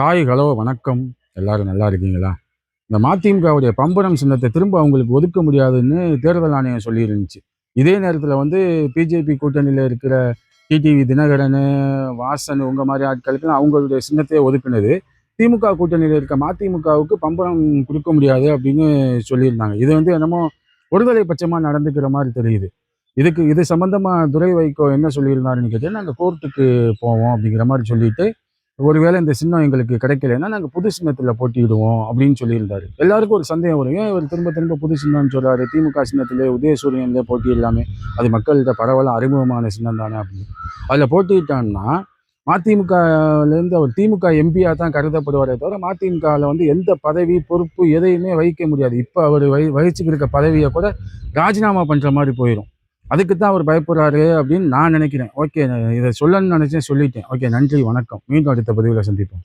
Hi hello வணக்கம். எல்லாரும் நல்லா இருக்கீங்களா? இந்த மதிமுகவுடைய பம்பரம் சின்னத்தை திரும்ப அவங்களுக்கு ஒதுக்க முடியாதுன்னு தேர்தல் ஆணையம் சொல்லியிருந்துச்சு. இதே நேரத்தில் வந்து பிஜேபி கூட்டணியில் இருக்கிற டிடிவி தினகரன் வாசன் உங்கள் மாதிரி ஆட்களுக்கு அவங்களுடைய சின்னத்தையே ஒதுக்குனது திமுக கூட்டணியில் இருக்க மதிமுகவுக்கு பம்பரம் கொடுக்க முடியாது அப்படின்னு சொல்லியிருந்தாங்க. இது வந்து என்னமோ ஒருதலை பட்சமாக நடந்துக்கிற மாதிரி தெரியுது. இதுக்கு இது சம்மந்தமாக துரை வைகோ என்ன சொல்லியிருந்தாருன்னு கேட்டால் நாங்கள் கோர்ட்டுக்கு போவோம் அப்படிங்கிற மாதிரி சொல்லிட்டு ஒருவேளை இந்த சின்னம் எங்களுக்கு கிடைக்கலன்னா நாங்கள் புது சின்னத்தில் போட்டியிடுவோம் அப்படின்னு சொல்லியிருந்தாரு. எல்லாருக்கும் ஒரு சந்தேகம் வரும். ஏன் இவர் திரும்ப திரும்ப புது சின்னம்னு சொல்கிறாரு திமுக சின்னத்திலே உதயசூரியன்ல போட்டியிடலாமே. அது மக்கள்கிட்ட பரவலாக அறிமுகமான சின்னம் தானே அப்படின்னு. அதில் போட்டியிட்டான்னா மதிமுகலேருந்து அவர் திமுக எம்பியாக தான் கருதப்படுவாரே தவிர மதிமுகவில் வந்து எந்த பதவி பொறுப்பு எதையுமே வகிக்க முடியாது. இப்போ அவர் வகி வகிச்சுக்கிருக்க இருக்க பதவியை கூட ராஜினாமா பண்ணுற மாதிரி போயிடும் அதுக்கு தான் அவர் பயப்படுறாரு அப்படின்னு நான் நினைக்கிறேன். ஓகே இதை சொல்லணும்னு நினச்சேன் சொல்லிட்டேன். ஓகே நன்றி வணக்கம். மீண்டும் அடுத்த பதிவில் சந்திப்போம்.